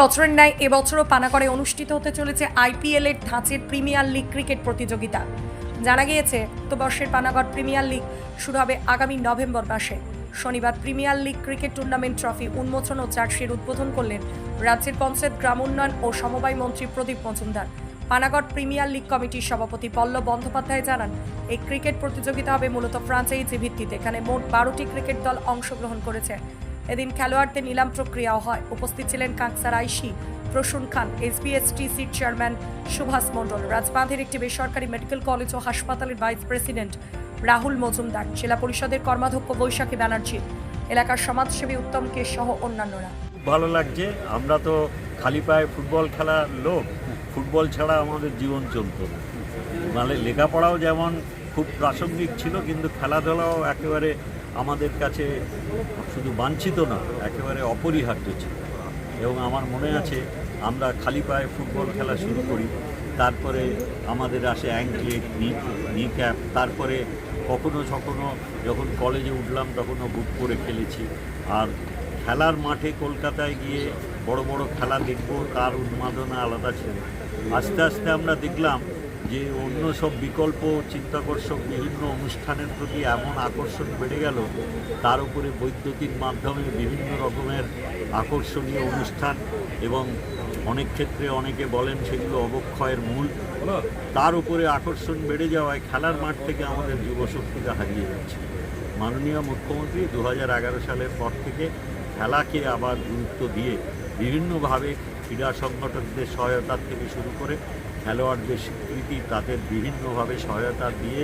বছরের ন্যায় এবছরও পানাগড়ে অনুষ্ঠিত হতে চলেছে আইপিএল এর ধাঁচের প্রিমিয়ার লিগ ক্রিকেট প্রতিযোগিতা। জানা গিয়েছে তো বর্ষের পানাগড় প্রিমিয়ার লিগ শুরু হবে আগামী নভেম্বর মাসে। শনিবার premier league cricket tournament trophy উন্মোচন ও জার্সির উদ্বোধন করলেন রাজ্যের পঞ্চায়েত, গ্রাম উন্নয়ন ও সমবায় মন্ত্রী প্রদীপ মজুমদার। পানাগড় প্রিমিয়ার লিগ কমিটির সভাপতি পল্লব বন্দ্যোপাধ্যায় জানান, এই ক্রিকেট প্রতিযোগিতা হবে মূলত ফ্রাঞ্চাইজি ভিত্তিতে, এখানে মোট বারোটি ক্রিকেট দল অংশগ্রহণ করেছে। এদিন খেলোয়াড়দের নিলাম প্রক্রিয়াও হয়। উপস্থিত ছিলেন কাঁকসার আইসি প্রসূন খান এসবিএসটিসির চেয়ারম্যান সুভাষ মণ্ডল, রাজবাঁধের একটি বেসরকারি মেডিকেল কলেজ ও হাসপাতালের ভাইস প্রেসিডেন্ট রাহুল মজুমদার, জেলা পরিষদের কর্মাধ্যক্ষ বৈশাখী ব্যানার্জি, এলাকার সমাজসেবী উত্তম কে সহ অন্যান্যরা। ভালো লাগছে। আমরা তো খালি পায়ে ফুটবল খেলার লোক ফুটবল ছাড়া আমাদের জীবন চলতো মানে লেখাপড়াও যেমন খুব প্রাসঙ্গিক ছিল, কিন্তু খেলাধুলাও একেবারে আমাদের কাছে শুধু বাঞ্ছিত না, একেবারে অপরিহার্য ছিল। এবং আমার মনে আছে, আমরা খালি পায়ে ফুটবল খেলা শুরু করি, তারপরে আমাদের আসে অ্যাঙ্কলেট নি নি ক্যাপ তারপরে কখনো কখনো যখন কলেজে উঠলাম তখনও বুট করে খেলেছি। আর খেলার মাঠে কলকাতায় গিয়ে বড় বড় খেলা দেখব, তার উন্মাদনা আলাদা ছিল। আস্তে আস্তে আমরা দেখলাম যে অন্য সব বিকল্প চিত্তাকর্ষক বিভিন্ন অনুষ্ঠানের প্রতি এমন আকর্ষণ বেড়ে গেল, তার উপরে বৈদ্যুতিক মাধ্যমে বিভিন্ন রকমের আকর্ষণীয় অনুষ্ঠান এবং অনেক ক্ষেত্রে অনেকে বলেন সেগুলো অবক্ষয়ের মূল। তার উপরে আকর্ষণ বেড়ে যাওয়ায় খেলার মাঠ থেকে আমাদের যুবশক্তিটা হারিয়ে যাচ্ছে। মাননীয় মুখ্যমন্ত্রী দু হাজার এগারো সালের পর থেকে খেলাকে আবার গুরুত্ব দিয়ে বিভিন্নভাবে ক্রীড়া সংগঠকদের সহায়তা থেকে শুরু করে খেলোয়াড়দের স্বীকৃতি তাদের বিভিন্নভাবে সহায়তা দিয়ে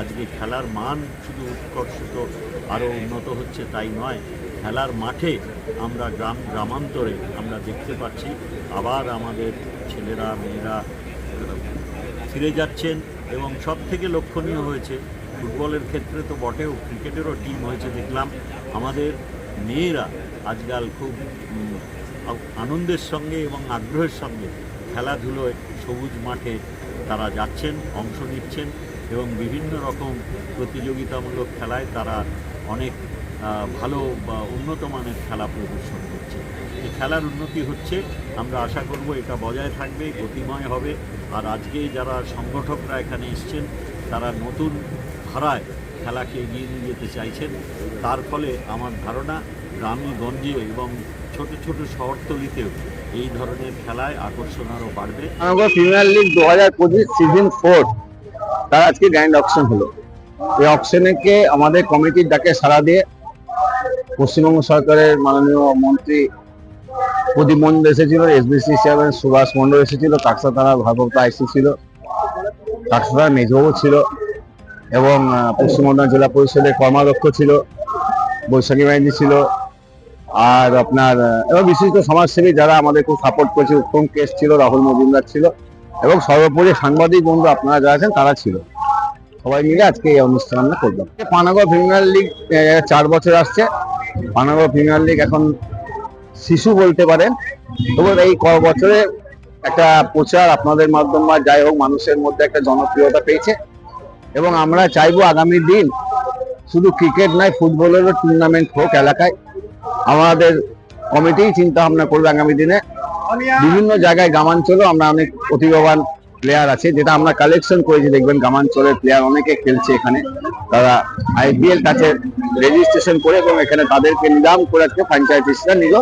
আজকে খেলার মান শুধু উৎকর্ষিত আরও উন্নত হচ্ছে তাই নয়, খেলার মাঠে আমরা গ্রাম, গ্রামান্তরে আমরা দেখতে পাচ্ছি আবার আমাদের ছেলেরা, মেয়েরা ফিরে যাচ্ছেন এবং সব থেকে লক্ষণীয় হয়েছে, ফুটবলের ক্ষেত্রে তো বটেও, ক্রিকেটেরও টিম হয়েছে দেখলাম, আমাদের মেয়েরা আজকাল খুব আনন্দের সঙ্গে এবং আগ্রহের সঙ্গে খেলাধুলোয় সবুজ মাঠে তারা যাচ্ছেন, অংশ নিচ্ছেন এবং বিভিন্ন রকম প্রতিযোগিতামূলক খেলায় তারা অনেক ভালো বা উন্নত মানের খেলা প্রদর্শন করছে। এই খেলার উন্নতি হচ্ছে, আমরা আশা করব এটা বজায় থাকবে, গতিময় হবে। আর আজকে যারা সংগঠকরা এখানে এসছেন, তারা নতুন ধারায় খেলাকে এগিয়ে নিয়ে যেতে চাইছেন। তার ফলে আমার ধারণা গ্রামে গঞ্জে এবং ছোট ছোট শহরতলিতেও এই ধরনের খেলায় আকর্ষণ আরও বাড়বে। প্রিমিয়ার লিগ দু হাজার পঁচিশ সিজন ফোর তার আজকে গ্র্যান্ড অকশন হলো। এই অকশনে কে আমাদের কমিটির ডাকে সাড়া দিয়ে পশ্চিমবঙ্গ সরকারের মাননীয় মন্ত্রী প্রদীপ মন্ডল এসেছিল এসবিসি চেয়ারম্যান সুভাষ মন্ডল এসেছিল কাকসা থানার ভারপ্রাপ্ত আইসি ছিল কাকসা থানার মেজবাবু ছিল, এবং পশ্চিম বর্ধমান জেলা পরিষদের কর্মাধ্যক্ষ ছিল, বৈশাখী ব্যানার্জি ছিল আর আপনার এবং বিশিষ্ট সমাজসেবী যারা আমাদের খুব সাপোর্ট করেছে উত্তম কেস ছিল, রাহুল মজুমদার ছিল, এবং সর্বোপরি সাংবাদিক বন্ধু আপনারা যারা আছেন, তারা ছিল। সবাই মিলে আজকে এই অনুষ্ঠান আমরা করলাম পানাগড় প্রিমিয়ার লিগ চার বছর আসছে। পানাগড় প্রিমিয়ার লিগ এখন শিশু বলতে পারেন। তবু এই ক বছরে একটা প্রচার আপনাদের মাধ্যম বা যাই হোক, মানুষের মধ্যে একটা জনপ্রিয়তা পেয়েছে। এবং আমরা চাইব আগামী দিন শুধু ক্রিকেট নয় ফুটবলেরও টুর্নামেন্ট হোক এলাকায়। আমাদের কমিটি চিন্তা ভাবনা করবে আগামী দিনে। বিভিন্ন জায়গায় গ্রামাঞ্চলেও আমরা অনেক প্রতিভাবান প্লেয়ার আছে, যেটা আমরা কালেকশন করেছি, দেখবেন গ্রামাঞ্চলের প্লেয়ার অনেকে খেলছে এখানে। তারা আইপিএল কাছে রেজিস্ট্রেশন করে এবং এখানে তাদেরকে নিলাম করে আজকে ফ্র্যাঞ্চাইজিসটা নিল।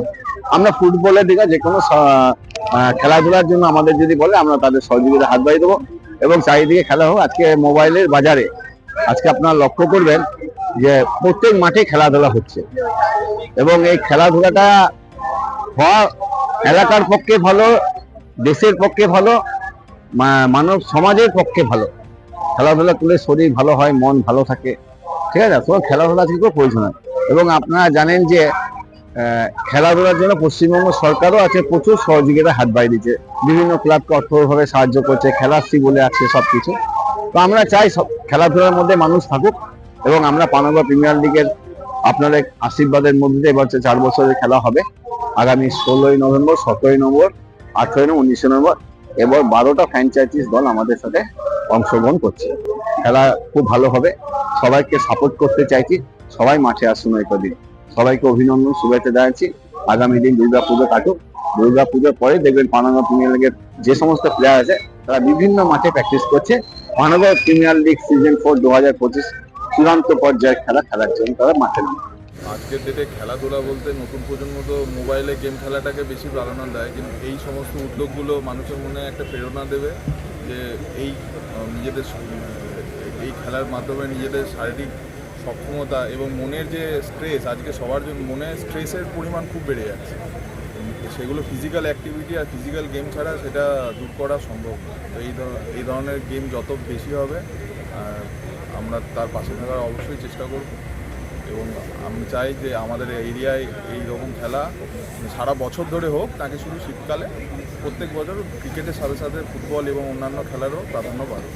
আমরা ফুটবলের দিকে যে কোনো খেলাধুলার জন্য আমাদের যদি বলে, আমরা তাদের সহযোগিতা হাত বাড়িয়ে দেবো। এবং চারিদিকে খেলা হোক, আজকে মোবাইলের বাজারে। আজকে আপনারা লক্ষ্য করবেন যে প্রত্যেক মাঠে খেলাধুলা হচ্ছে। এবং এই খেলাধুলাটা হওয়া এলাকার পক্ষে ভালো, দেশের পক্ষে ভালো মানব সমাজের পক্ষে ভালো। খেলাধুলা করলে শরীর ভালো হয়, মন ভালো থাকে। ঠিক আছে? তো খেলাধুলা খুব প্রয়োজন হয়। এবং আপনারা জানেন যে খেলাধুলার জন্য পশ্চিমবঙ্গ সরকারও আছে, প্রচুর সহযোগিতা হাত বাড়িয়ে দিচ্ছে বিভিন্ন ক্লাবকে অর্থভাবে সাহায্য করছে খেলাশ্রী বলে আছে সব কিছু তো আমরা চাই সব খেলাধুলার মধ্যে মানুষ থাকুক। এবং আমরা পানাগড় প্রিমিয়ার লিগের আপনাদের আশীর্বাদের মধ্যে এবার চার বছরের খেলা হবে। আগামী ষোলোই নভেম্বর, সতেরোই নভেম্বর, আঠেরোই নভেম্বর, উনিশে নভেম্বর এবার বারোটা ফ্র্যাঞ্চাইজিস দল আমাদের সাথে অংশগ্রহণ করছে। খেলা খুব ভালো হবে। সবাইকে সাপোর্ট করতে চাইছি। সবাই মাঠে আসুন ওই কদিন। সবাইকে অভিনন্দন, শুভেচ্ছা জানাচ্ছি। আগামী দিন দুর্গা পুজো কাটুক। দুর্গা পুজোর পরে দেখবেন পানাগড় প্রিমিয়ার লিগের যে সমস্ত প্লেয়ার আছে, তারা বিভিন্ন মাঠে প্র্যাকটিস করছে। Panagarh premier league season four দু হাজার পঁচিশ চূড়ান্ত পর্যায়ের খেলা খেলার জন্য তারা মাঠে নামে আজকের ডেটে খেলাধুলা বলতে নতুন প্রজন্ম তো মোবাইলে গেম খেলাটাকে বেশি প্রাধান্য দেয় কিন্তু এই সমস্ত উদ্যোগগুলো মানুষের মনে একটা প্রেরণা দেবে যে এই নিজেদের এই খেলার মাধ্যমে নিজেদের শারীরিক সক্ষমতা এবং মনের যে স্ট্রেস আজকে সবার জন্য মনে স্ট্রেসের পরিমাণ খুব বেড়ে যাচ্ছে সেগুলো ফিজিক্যাল অ্যাক্টিভিটি আর ফিজিক্যাল গেম ছাড়া সেটা দূর করা সম্ভব। তো এই ধর- এই ধরনের গেম যত বেশি হবে আহ, আমরা তার পাশে থাকার অবশ্যই চেষ্টা করব। এবং আমি চাই যে আমাদের এরিয়ায় এই রকম খেলা সারা বছর ধরে হোক, তাকে শুধু শীতকালে প্রত্যেক বছর ক্রিকেটের সাথে সাথে ফুটবল এবং অন্যান্য খেলারও প্রাধান্য বাড়ুক